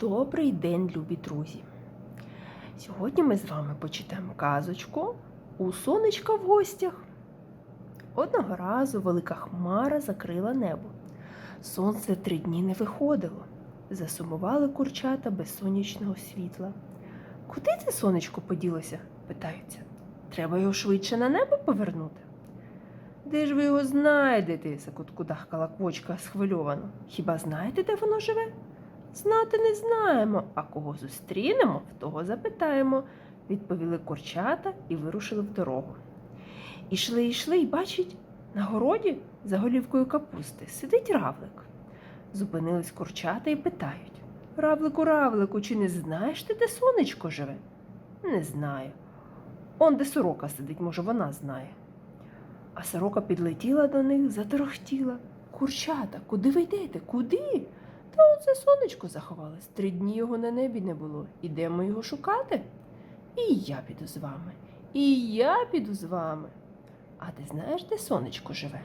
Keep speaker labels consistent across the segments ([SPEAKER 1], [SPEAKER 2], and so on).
[SPEAKER 1] Добрий день, любі друзі! Сьогодні ми з вами почитаємо казочку у сонечка в гостях. Одного разу велика хмара закрила небо. Сонце три дні не виходило. Засумували курчата без сонячного світла. Куди це сонечко поділося? питаються. Треба його швидше на небо повернути. Де ж ви його знайдете? закуткудахкала квочка схвильовано. Хіба знаєте, де воно живе? Знати не знаємо, а кого зустрінемо, в того запитаємо, відповіли курчата і вирушили в дорогу. Ішли, йшли і бачать, на городі за голівкою капусти сидить равлик. Зупинились курчата і питають Равлику, равлику, чи не знаєш ти, де сонечко живе? Не знаю. Он де сорока сидить, може, вона знає. А сорока підлетіла до них, заторохтіла. Курчата, куди ви йдете? Куди? Та оце сонечко заховалось. Три дні його на небі не було. Ідемо його шукати. І я піду з вами. І я піду з вами. А ти знаєш, де сонечко живе?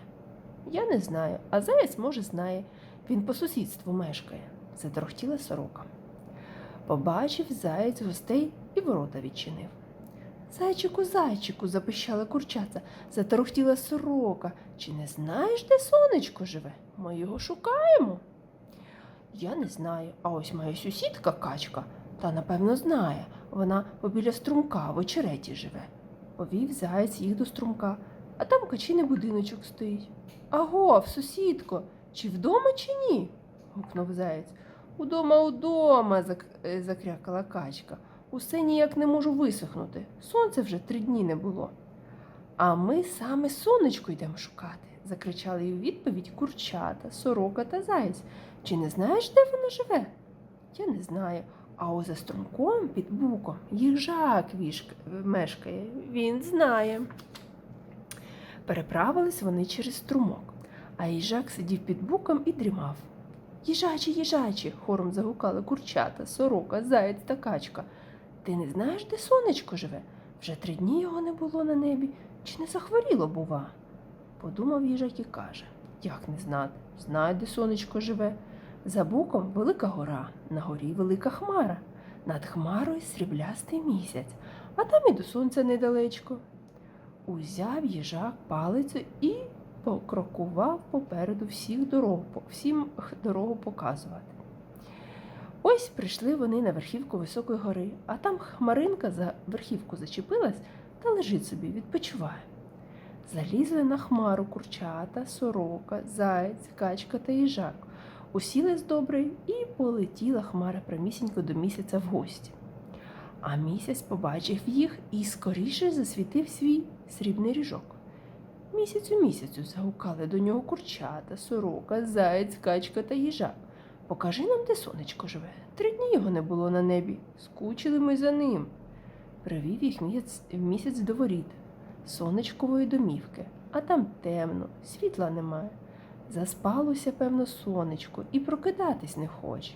[SPEAKER 1] Я не знаю, а заяць, може, знає. Він по сусідству мешкає, заторохтіла сорока. Побачив заєць гостей і ворота відчинив. Зайчику, зайчику, запищали курчата, заторохтіла сорока. Чи не знаєш, де сонечко живе? Ми його шукаємо. Я не знаю, а ось моя сусідка качка, та напевно знає. Вона побіля струмка в очереті живе. Повів заяць їх до струмка, а там качиний будиночок стоїть. Агов, сусідко, чи вдома, чи ні? гукнув заєць. Удома, удома, е, закрякала качка. Усе ніяк не можу висохнути. Сонця вже три дні не було. А ми саме сонечко йдемо шукати, закричали їй у відповідь курчата, сорока та заєць. Чи не знаєш, де воно живе? Я не знаю. А ось за струмком під буком їжак вішк... мешкає. Він знає. Переправились вони через струмок, а їжак сидів під буком і дрімав. Їжачі, їжачі, хором загукали курчата, сорока, заєць та качка. Ти не знаєш, де сонечко живе? Вже три дні його не було на небі. Чи не захворіло, бува? Подумав їжак і каже Як не знати? Знаю, де сонечко живе. За буком велика гора, на горі велика хмара, над хмарою сріблястий місяць, а там і до сонця недалечко. Узяв їжак палицю і покрокував попереду всіх дорогу, всім дорогу показувати. Ось прийшли вони на верхівку високої гори, а там хмаринка за верхівку зачепилась та лежить собі, відпочиває. Залізли на хмару курчата, сорока, заєць, качка та їжак. Усілись добре і полетіла хмара прямісінько до місяця в гості. А місяць побачив їх і скоріше засвітив свій срібний ріжок. Місяцю місяцю загукали до нього курчата, сорока, заєць, качка та їжак. Покажи нам, де сонечко живе. Три дні його не було на небі. Скучили ми за ним. Привів їх місяць, місяць до воріт, сонечкової домівки, а там темно, світла немає. Заспалося, певно, сонечко і прокидатись не хоче.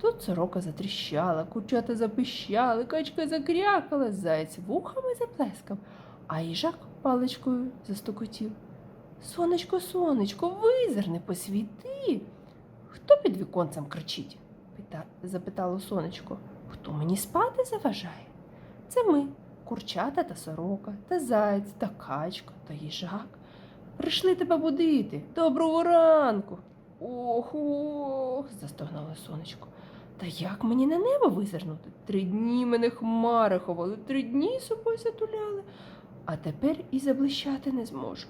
[SPEAKER 1] Тут сорока затріщала, курчата запищали, качка закрякала, заєць вухами заплескав, а їжак паличкою застукотів. Сонечко, сонечко, визирни, посвіти. Хто під віконцем кричить? пита... запитало сонечко. Хто мені спати заважає? Це ми, курчата та сорока, та заєць, та качка, та їжак. Прийшли тебе будити. Доброго ранку. Ох, ох, застогнало сонечко. Та як мені на небо визирнути? Три дні мене хмари ховали, три дні собою затуляли, а тепер і заблищати не зможу.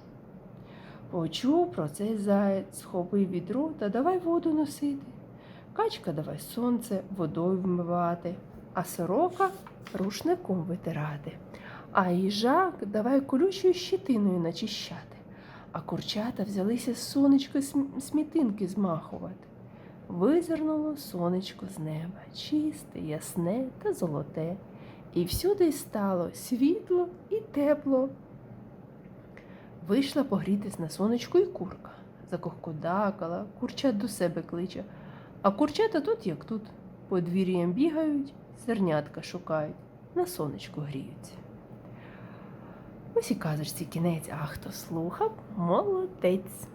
[SPEAKER 1] Почув про це заєць, схопив відро та давай воду носити. Качка давай сонце водою вмивати, а сорока рушником витирати. А їжак давай колючою щитиною начищати, а курчата взялися сонечко см- смітинки змахувати. Визирнуло сонечко з неба, чисте, ясне та золоте, і всюди стало світло і тепло. Вийшла погрітись на сонечку і курка. Закохкодакала, курчат до себе кличе. А курчата тут, як тут, подвір'ям бігають, зернятка шукають, на сонечку гріються. Ось і казочці кінець, а хто слухав, молодець.